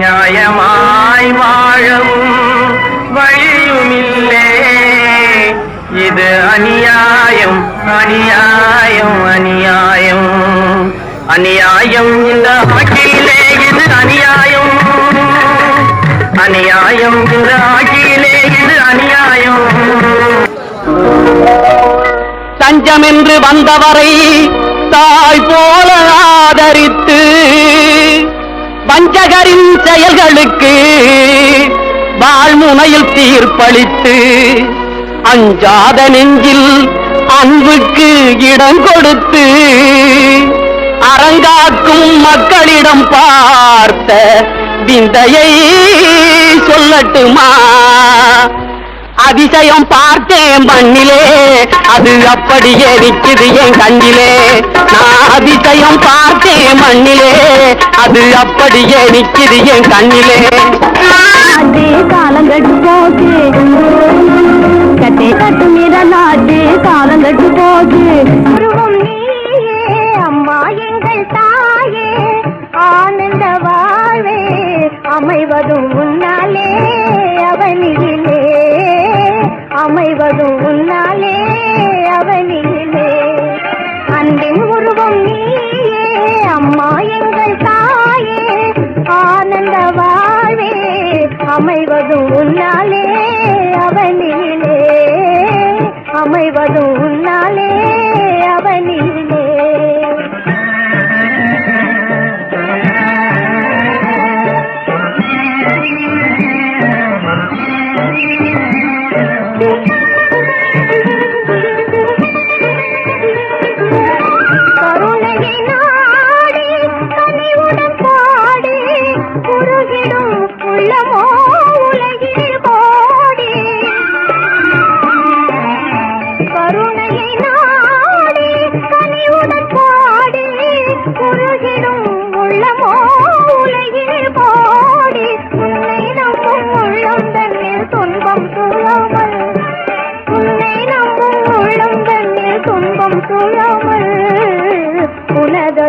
நியாயமாய் வாழவும் வழியுமில்லே. இது அநியாயம் அநியாயம் அநியாயம். அநியாயம் இந்த ஆட்சியிலே இது அநியாயம். அநியாயம் இந்த ஆட்சியிலே இது அநியாயம். தஞ்சம் என்று வந்தவரை தாய் போல ஆதரித்து வஞ்சகரின் செயல்களுக்கு வாழ்முனையில் தீர்ப்பளித்து அஞ்சாத நெஞ்சில் அன்புக்கு இடம் கொடுத்து அரங்காக்கும் மக்களிடம் பார்த்த விந்தையை சொல்லட்டுமா? அதிசயம் பார்த்தேன் மண்ணிலே அது அப்படியே நிற்குது என் கண்ணிலே. நான் அதிசயம் பார்த்த மண்ணிலே. அது அப்படியே நிக்குது என் கண்ணிலே. நாட்டு காலங்கட்டு போச்சு கட்டே கட்டு நிற நாட்டு காலங்கட்டு நீயே அம்மா எங்கள் தாயே. ஆனந்த வாழ்வே அமைவதும் உன்னாலே அவனிலே. அமைவதும் உன்னாலே அம்மா எங்கள் தாயே ஆனந்த வாழ்வே அமைவதும் உன்னாலே அவனிலே அமைவதும் உன்னாலே அவனிலே Thank you. துன்பம் துழாமல் உனது